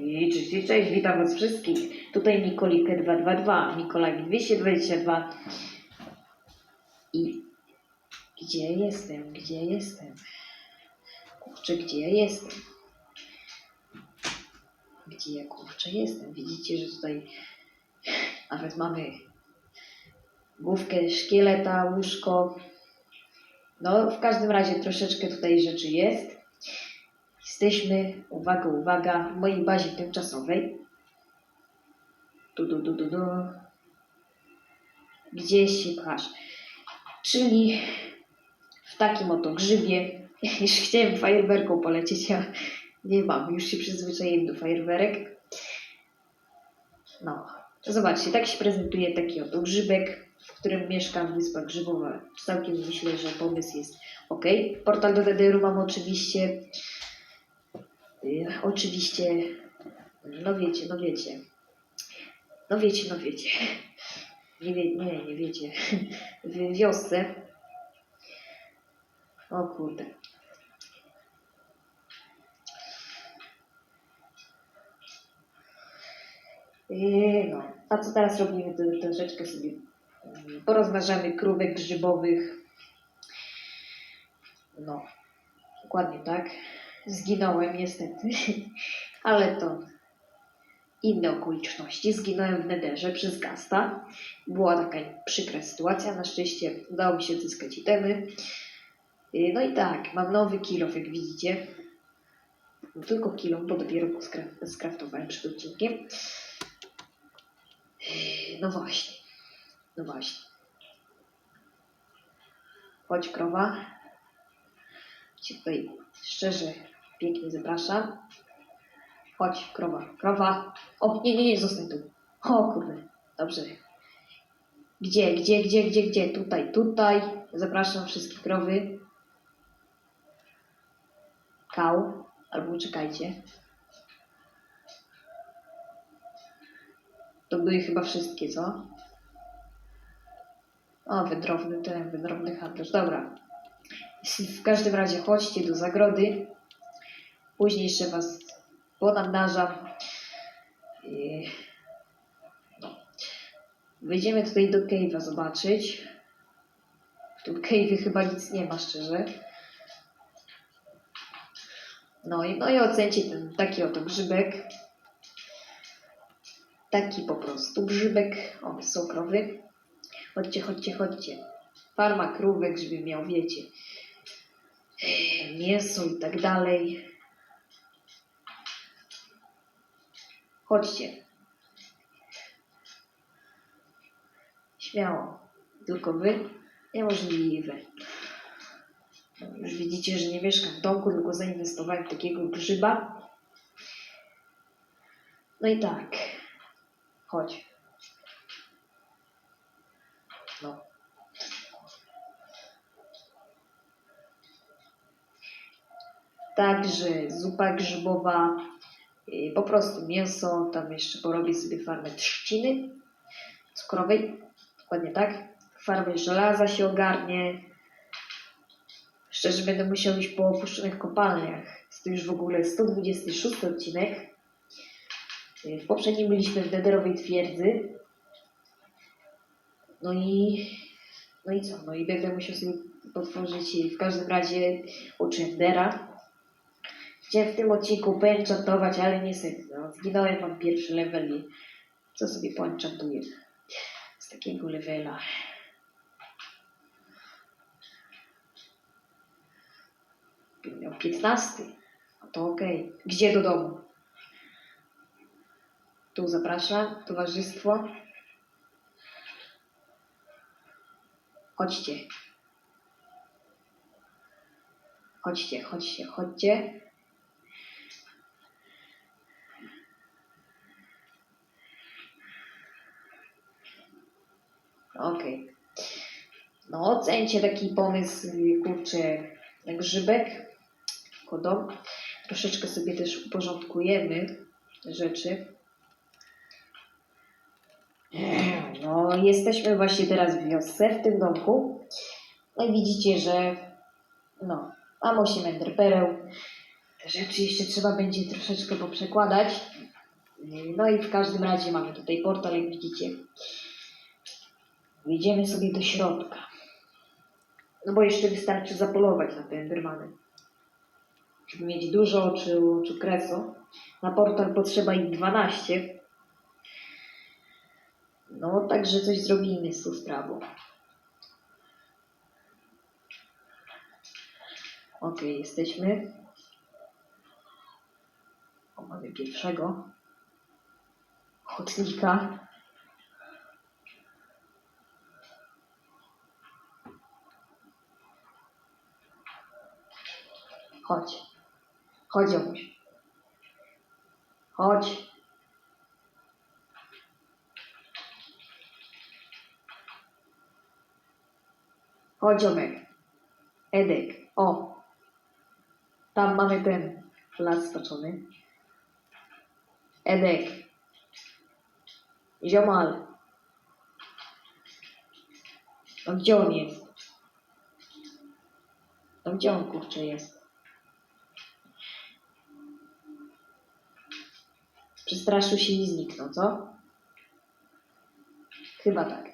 Cześć, cześć, witam was wszystkich. Tutaj Nikolikę 222, Nikolaj 222. I gdzie jestem, gdzie jestem? Kurczę, gdzie ja jestem? Gdzie ja kurczę jestem? Widzicie, że tutaj nawet mamy główkę szkieleta, łóżko. No, w każdym razie troszeczkę tutaj rzeczy jest. Jesteśmy, uwaga, uwaga, w mojej bazie tymczasowej. Du, du, du, du, du. Gdzieś się pchasz. Czyli w takim oto grzybie. Już chciałem fajerwerką polecieć, ja nie mam, już się przyzwyczaiłem do fajerwerek. No, zobaczcie, tak się prezentuje taki oto grzybek, w którym mieszkam, wyspa grzybowa. Całkiem myślę, że pomysł jest ok. Portal do DDR-u mam oczywiście. Y, oczywiście, no wiecie, no wiecie. No wiecie, no wiecie. Nie, wie, nie, nie wiecie. W wiosce. O kurde. Yy, no, a co teraz robimy? To troszeczkę sobie mm, porozważamy krówek grzybowych. No, dokładnie tak. Zginąłem niestety, ale to inne okoliczności. Zginąłem w nederze przez gasta. Była taka przykra sytuacja. Na szczęście udało mi się odzyskać itemy. Yy, No i tak, mam nowy kilof, jak widzicie. Tylko kilo, bo dopiero go skra- skraftowałem przed odcinkiem. No właśnie. No właśnie. Chodź krowa. Tutaj szczerze, pięknie zapraszam. Chodź, krowa, krowa. O, nie, nie, nie, zostań tu. O kurde, dobrze. Gdzie, gdzie, gdzie, gdzie, gdzie? Tutaj, tutaj. Zapraszam wszystkie krowy. Kał, albo czekajcie. To były chyba wszystkie, co? O, wędrowny ten, wędrowny handlarz. Dobra. W każdym razie chodźcie do zagrody. Później jeszcze was ponadnażam. I... Wyjdziemy tutaj do cave'a zobaczyć. W tym cave'ie chyba nic nie ma, szczerze. No i, no i ocencie ten taki oto grzybek. Taki po prostu grzybek. O, są krowy. Chodźcie, chodźcie, chodźcie. Farma krówek, żeby miał, wiecie, mięso i tak dalej. Chodźcie. Śmiało. Tylko wy? Niemożliwe. Już widzicie, że nie mieszkam w domku, tylko zainwestowałem w takiego grzyba. No i tak. Chodź. Także zupa grzybowa, yy, po prostu mięso, tam jeszcze porobię sobie farmę trzciny cukrowej, dokładnie tak. Farmę żelaza się ogarnie. Szczerze będę musiał iść po opuszczonych kopalniach. Jest to już w ogóle 126 odcinek. W poprzednim byliśmy w Nederowej twierdzy. No i, no i co? No i będę musiał sobie potworzyć w każdym razie oczy Endera. Chciałem w tym odcinku poenchantować, ale niestety, no, zginąłem, mam pierwszy level i co sobie poenchantuję z takiego levela. Miał 15. No to okej. Gdzie do domu? Tu zapraszam, towarzystwo. Chodźcie. Chodźcie, chodźcie, chodźcie. Okej. No, ocencie taki pomysł, kurczę, jak grzybek, dom. Troszeczkę sobie też uporządkujemy rzeczy. No, jesteśmy właśnie teraz w wiosce, w tym domku. No i widzicie, że no, mam 8 enderpereł. Te rzeczy jeszcze trzeba będzie troszeczkę poprzekładać. No i w każdym razie mamy tutaj portal, jak widzicie. Wejdziemy sobie do środka. No bo jeszcze wystarczy zapolować na te endermany. Żeby mieć dużo oczu, oczu kresu. Na portal potrzeba ich 12. No, także coś zrobimy z tą sprawą. Ok, jesteśmy. O, mamy pierwszego ochotnika. Chodź. Chodź, Omuś. Chodź. Chodź. Edek. O. Tam mamy ten las stoczony. Edek. Ziomal. No gdzie on jest? No gdzie on kurczę jest? Przestraszył się i zniknął, co? Chyba tak.